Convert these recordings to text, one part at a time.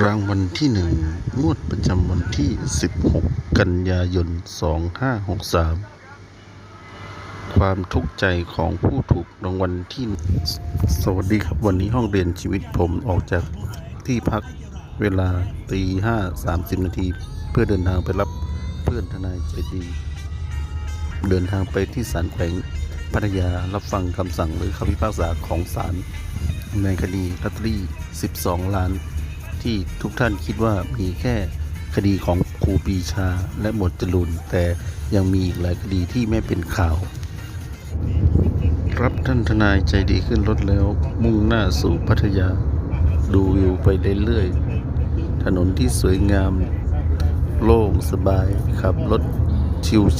รางวัลที่หนึ่งงวดประจำวันที่ 16 กันยายน 2563 ความทุกข์ใจของผู้ถูกรางวัลที่ สวัสดีครับวันนี้ห้องเรียนชีวิตผมออกจากที่พักเวลาตีห้าสามสิบนาที เพื่อเดินทางไปรับเพื่อนทนายใจดี เดินทางไปที่ศาลแขวงพัทยารับฟังคำสั่งหรือคำพิพากษาของศาลในคดีลอตเตอรี่ 12 ล้าน ที่ทุกท่านคิดว่ามีแค่คดีของครูปีชาและหมวดจรูนแต่ยังมีอีกหลายคดีที่ไม่เป็นข่าวรับท่านทนายใจดีขึ้นรถแล้ว มุ่งหน้าสู่พัทยา ดูวิวไปเรื่อยๆถนนที่สวยงาม โล่งสบายขับรถ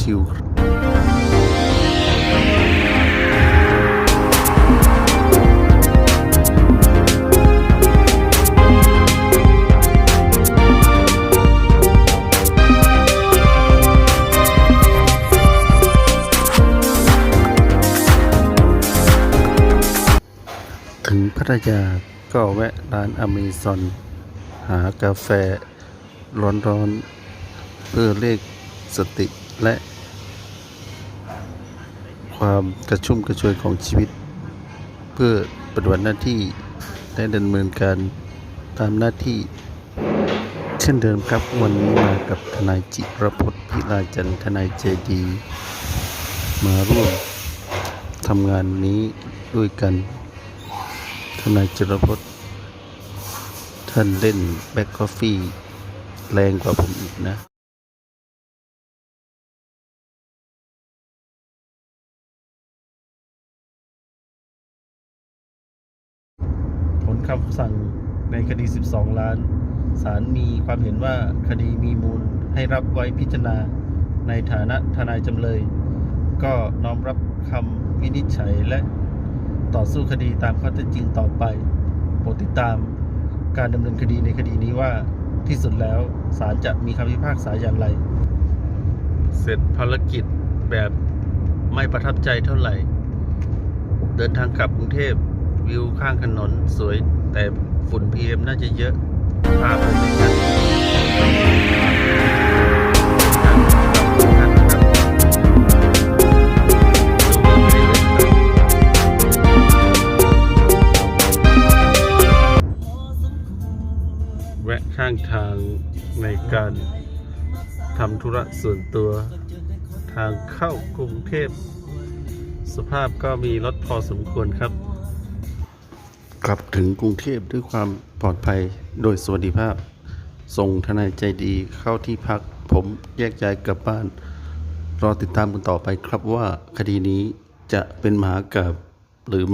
ชิวๆ ถึงพัทยาก็แวะร้านอเมซอน หากาแฟร้อนๆ เพื่อเลขสติและ ความกระชุ่มกระชวยของชีวิต เพื่อปฏิบัติหน้าที่และดำเนินการตามหน้าที่ เช่นเดิมครับวันนี้มากับทนายจิรพจน์พิลาจันทร์ทนายเจดี มาร่วมทำงานนี้ด้วยกัน ทนายจิรพจน์ท่านเล่นแบ็คกาแฟแรงกว่าผมอีกนะผลคำสั่งในคดี 12 ล้าน ศาลมีความเห็นว่าคดีมีมูลให้รับไว้พิจารณาในฐานะทนายจำเลย ก็น้อมรับคำวินิจฉัยและ ต่อสู้คดีตามข้อเท็จจริงต่อไปโปรดติดตามการดำเนินคดีในคดีนี้ว่าที่สุดแล้วศาลจะมีคำพิพากษาอย่างไร เสร็จภารกิจแบบไม่ประทับใจเท่าไหร่ เดินทางกลับกรุงเทพวิวข้างถนนสวยแต่ฝุ่น PM น่าจะเยอะภาพไม่ชัด ข้างทางในการทำธุระส่วนตัวทางเข้ากรุงเทพ สภาพก็มีรถพอสมควรครับ กลับถึงกรุงเทพด้วยความปลอดภัยโดยสวัสดิภาพ ส่งทนายใจดีเข้าที่พัก ผมแยกย้ายกลับบ้าน รอติดตามกันต่อไปครับว่าคดีนี้จะเป็นมหากาบหรือ